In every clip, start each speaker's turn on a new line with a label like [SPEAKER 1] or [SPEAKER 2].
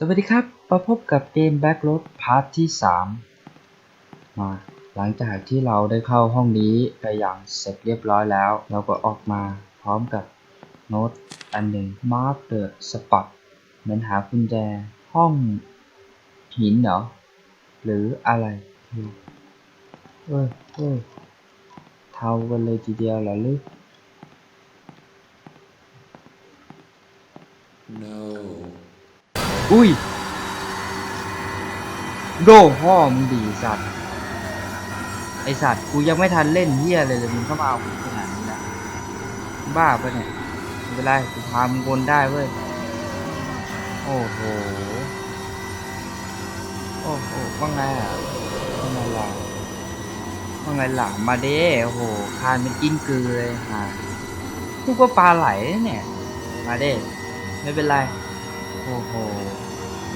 [SPEAKER 1] สวัสดีครับมาพบกับเกม Backroad พาร์ทที่ 3 มาหลังจากที่เราได้เข้าห้องนี้ไปอย่างเสร็จเรียบร้อยแล้ว เราก็ออกมาพร้อมกับโน้ตอันหนึ่ง Mark the Spot เหมือนหากุญแจห้องหินเหรอ หรืออะไรเฮ้ยเอ้ยเอ้ยเทากันเลยทีเดียวเหรอลึก อุ้ย โดพ่อมึงดีสัตว์ ไอสัตว์กูยังไม่ทันเล่นเฮียเลยเลยมึงเข้ามาเอากูขนาดนี้นะบ้าปะเนี่ยไม่เป็นไรกูพามึงวนได้เว้ย โอ้โห โอ้โหว่าไงอะว่าไงล่ะว่าไงล่ะมาเด้โอ้โหคานเป็นกินเกลือเลยฮะกูก็ปลาไหลเนี่ย มาเด้ไม่เป็นไร โอ้โห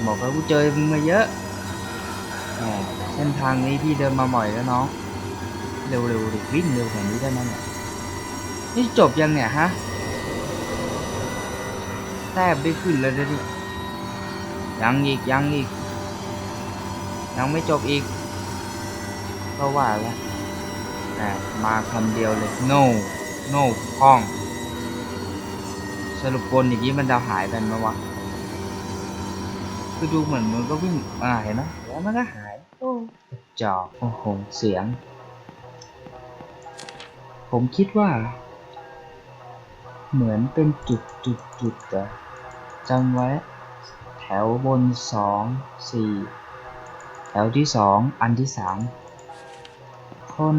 [SPEAKER 1] บอกแล้วกูเจอมึงมาเยอะแหมเส้นทางนี้พี่เดินมาบ่อยแล้วน้องเร็วๆดิวิ่งเร็วกว่านี้ได้ไหมเนี่ยนี่จบยังเนี่ยฮะแทบได้ขึ้นเลยนะเนี่ยยังอีกยังอีก ยังไม่จบอีก ก็ว่าแล้วแต่มาคำเดียวเลย no no ห้อง สรุปกลอย่างนี้มันจะหายไปไหมวะ คือดูเหมือนมันก็วิ่งอ่าเห็นไหมแล้วมันก็หายโอ้จอกโอ้โหเสียง ผมคิดว่า เหมือนเป็นจุดจุดจุดอะจำไว้ แถวบนสองสี่แถวที่สองอันที่สามคน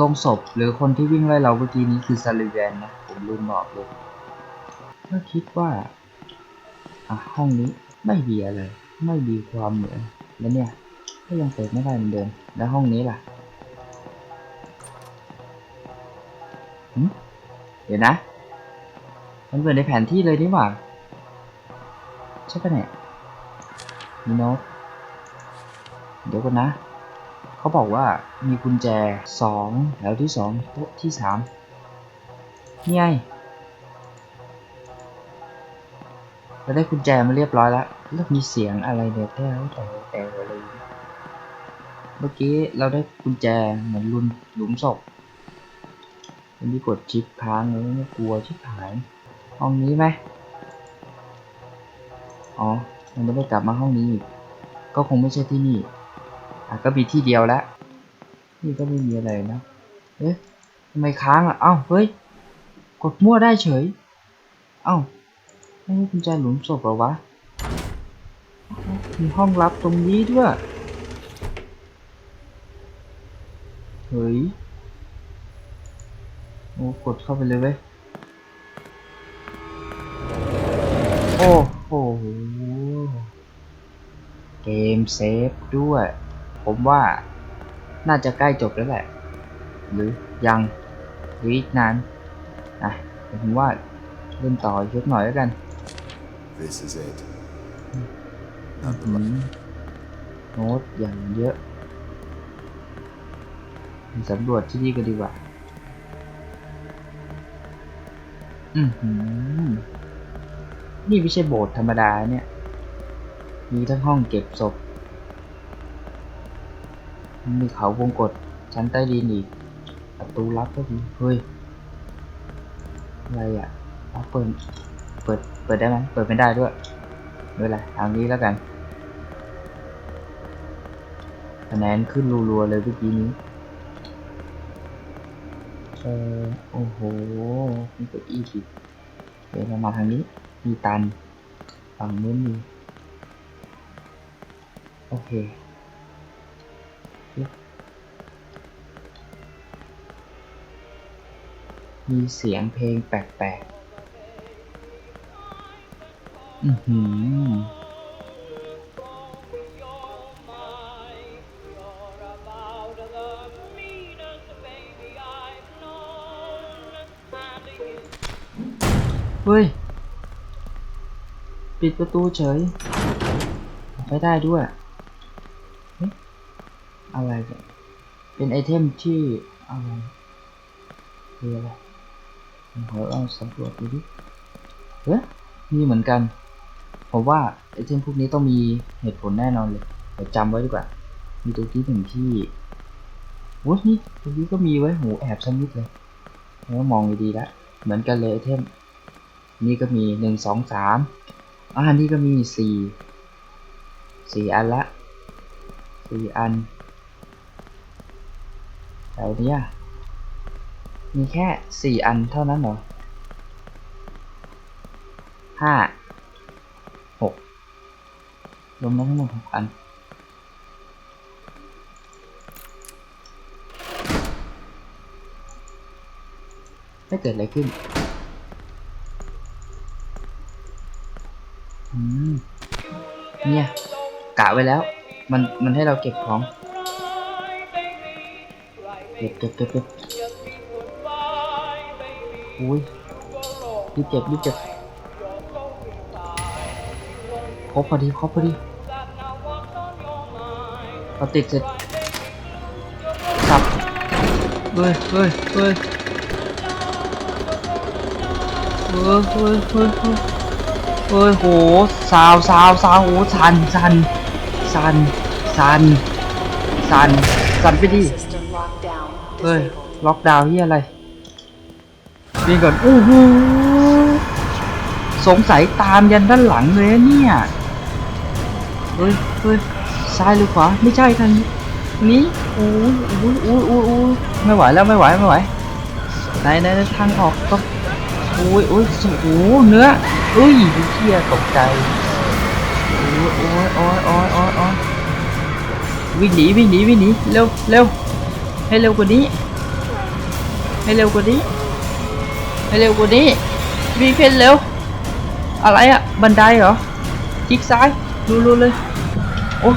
[SPEAKER 1] ลงศพหรือคนที่วิ่งไล่เราเมื่อกี้นี้คือซาลิแวนนะผมลืมบอกเลยก็คิดว่า อะห้องนี้ไม่มีอะไร ไม่มีความเหมือนแล้วเนี่ยก็ยังเปิดไม่ได้เหมือนเดิม แล้วห้องนี้ล่ะเดี๋ยวนะ มันเหมือนในแผนที่เลยนี่หว่า ใช่ปะเนี่ยมีโน้ตเดี๋ยวก่อนนะ เขาบอกว่ามีกุญแจสองแถวที่สองโต๊ะที่สามนี่ไง เราได้กุญแจมาเรียบร้อยแล้วแล้วมีเสียงอะไรเนี่ยแต่แต่แต่อะไรเมื่อกี้เราได้กุญแจเหมือนลุนหลุมศพอันนี้กดชิปค้างเลยไม่กลัวชิบหาย ห้องนี้ไหมอ๋อมันจะไม่กลับมาห้องนี้อีกก็คงไม่ใช่ที่นี่อะก็มีที่เดียวแล้วนี่ก็ไม่มีอะไรนะเอ๊ะทำไมค้างอะเอ้าเฮ้ยกดมั่วได้เฉย เอ้า ไม่ใช่กุญแจหลุมศพหรอวะ มีห้องลับตรงนี้ด้วย เฮ้ย โอ้กดเข้าไปเลยเว้ย โอ้โห เกมเซฟด้วย ผมว่าน่าจะใกล้จบแล้วแหละ หรือยังหรืออีกนานนะผมว่าเล่นต่ออีกสักหน่อยแล้วกัน
[SPEAKER 2] This is it.
[SPEAKER 1] อืมโน้ตอย่างเยอะมาสำรวจที่นี่กันดีกว่า อือหือ นี่ไม่ใช่โบสถ์ธรรมดาเนี่ย มีทั้งห้องเก็บศพ มีเขาวงกฏชั้นใต้ดินอีก ประตูลับก็มี เฮ้ย อะไรอะเอาเปิด ปิด เปิดได้ไหมเปิดไม่ได้ด้วยไม่เป็นไรทางนี้แล้วกัน คะแนนขึ้นรัวๆเลยเมื่อกี้นี้เออโอ้โหมีเก้าอี้อีกเดี๋ยวเรามาทางนี้ มีตัน ฝั่งนู้นมี โอเคมีเสียงเพลงแปลกๆ อือหือเฮ้ย ปิดประตูเฉยไม่ได้ด้วย อะไรเนี่ยเป็นไอเทมที่อะไรคืออะไรผมขอลองสำรวจดูดิ เฮ้ยมีเหมือนกัน ผมว่าไอเทมพวกนี้ต้องมีเหตุผลแน่นอนเลยเดี๋ยวจำไว้ดีกว่า มีตัวกี้หนึ่งที่โอ้ยนี่ตัวนี้ก็มีไว้โหแอบชมิดเลยแล้วมองดีๆล้วเหมือนกันเลยไอเทม นี่ก็มีหนึ่งสองสามอ่านี่ก็มีสี่สี่อันละสี่อันแถวนี้มีแค่สี่อันเท่านั้นเหรอห้า รวมแล้วทั้งหมดหกอันไม่เกิดอะไรขึ้น อืม เนี่ย กะไว้แล้ว มัน มันให้เราเก็บของ เก็บเก็บเก็บเก็บอุ้ยรีบเก็บรีบเก็บ พบพอดีพบพอดีเราติดเสร็จสับเฮ้ยเฮ้ยเฮ้ยเฮ้ยเฮ้ยเฮ้ยเฮ้ยโหสาวสาวสาวโอ้สันสันสันสันสันสันไปดิเฮ้ยล็อกดาวน์ที่อะไรวิ่งก่อนโอ้โหสงสัยตามยันด้านหลังเลยเนี่ย เฮ้ยเฮ้ยซ้ายหรือขวา ไม่ใช่ทางนี้นี้โอ้ยโอ้ยโอ้ยโอ้ยโอ้ยไม่ไหวแล้วไม่ไหวไม่ไหวไหนไหนทางออกก็โอ้ยโอ้ยโอ้โหเนื้อเอ้ยเที่ยตกใจโอ้ยโอ้ยโอ้ยโอ้ยโอ้ยโอ้ยวิ่งหนีวิ่งหนีวิ่งหนีเร็วเร็วให้เร็วกว่านี้ ให้เร็วกว่านี้ให้เร็วกว่านี้วิ่งเพนเร็วอะไรอะบันไดเหรอคลิกซ้าย รู้ๆเลย โอ้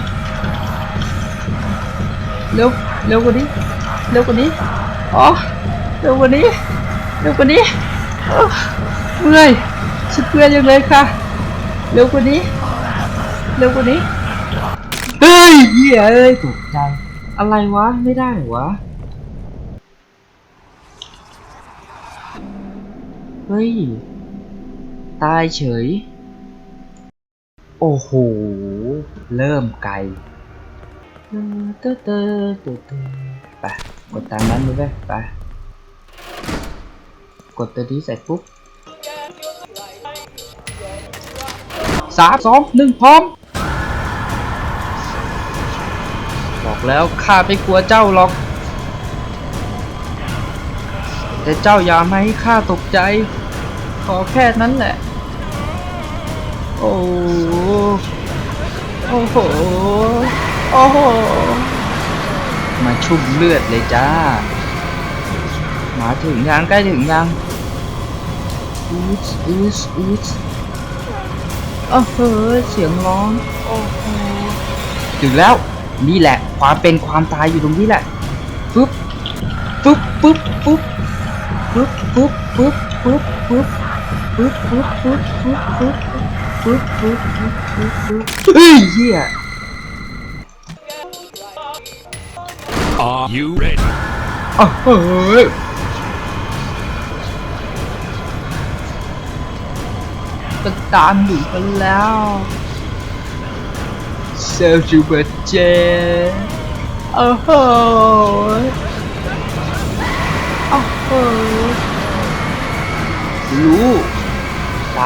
[SPEAKER 1] เร็วเร็วกว่านี้ เร็วกว่านี้ อ๋อ เร็วกว่านี้ เร็วกว่านี้เอ้อเมื่อยชิบเพื่อนยังเลยค่ะ เร็วกว่านี้ เร็วกว่านี้ เฮ้ยเหี้ยเอ้ยตกใจ อะไรวะ ไม่ได้เหรอวะ เฮ้ย ตายเฉย โอ้โห เริ่มไกลเตอเตอเตอเตอไปกดตามนั้นเลยไปไป กดตัวนี้เสร็จปุ๊บสามสองหนึ่งพร้อม บอกแล้วข้าไม่กลัวเจ้าหรอก แต่เจ้าอย่ามาให้ข้าตกใจ ขอแค่นั้นแหละ โอ้ โอ้โห โอ้โห มาชุ่มเลือดเลยจ้า มาถึงยังใกล้ถึงยังอืดอืดอืดโอ้โห เสียงร้อง โอ้โห ถึงแล้ว นี่แหละ ความเป็นความตายอยู่ตรงนี้แหละ ปึ๊บ ปึ๊บ ปึ๊บ ปึ๊บ ปึ๊บ ปึ๊บ ปึ๊บ ปึ๊บ ปึ๊บ ปึ๊บ ปึ๊บ ปึ๊บ ปึ๊บ ปึ๊บปึ๊บปึ๊บปึ๊บปึ๊บปึ๊บเฮ้ยเหี้ย
[SPEAKER 3] Are you ready?
[SPEAKER 1] อ้าวเฮ้ยก็ตามอยู่กันแล้วเซลจูเบอร์เจโอ้โหโอ้โหรู้ต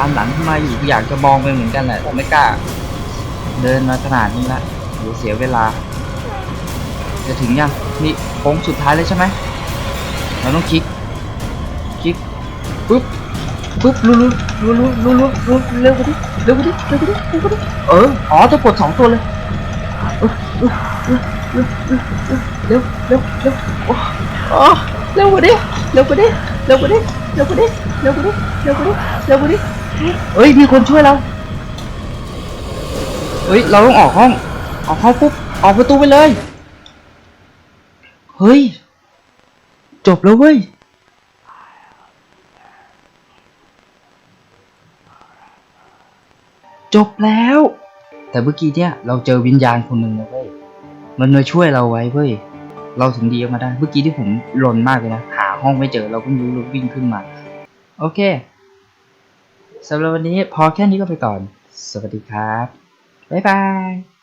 [SPEAKER 1] ามหลังเข้ามาอยู่อยากจะมองไปเหมือนกันแหละแต่ไม่กล้า เดินมาขนาดนี้ละเดี๋ยวเสียเวลา จะถึงยังนี่โค้งสุดท้ายเลยใช่ไหมเราต้องคลิกคลิกปุ๊บปุ๊บรู้รู้รู้รู้รู้รู้รู้เร็วกว่านี้เร็วกว่านี้เร็วกว่านี้เร็วกว่านี้เอออ๋อต้องกดสองตัวเลยเออเออเออเออเร็วเร็วเร็วโอ้โอ้เร็วกว่านี้เร็วกว่านี้เร็วกว่านี้ เร็วกว่านี้เร็วกว่านี้เร็วกว่านี้เร็วกว่านี้เอ้ยมีคนช่วยเราเฮ้ยเราต้องออกห้องออกห้องปุ๊บออกประตูไปเลยเฮ้ยจบแล้วเว้ยจบแล้ว แต่เมื่อกี้เนี่ยเราเจอวิญญาณคนหนึ่งนะเว้ยมันมาช่วยเราไว้เว้ยเราถึงดีออกมาได้ เมื่อกี้ที่ผมหล่นมากเลยนะหา ห้องไม่เจอเราก็รู้เราวิ่งขึ้นมา โอเคสำหรับวันนี้พอแค่นี้ก็ไปก่อน สวัสดีครับ บ๊ายบาย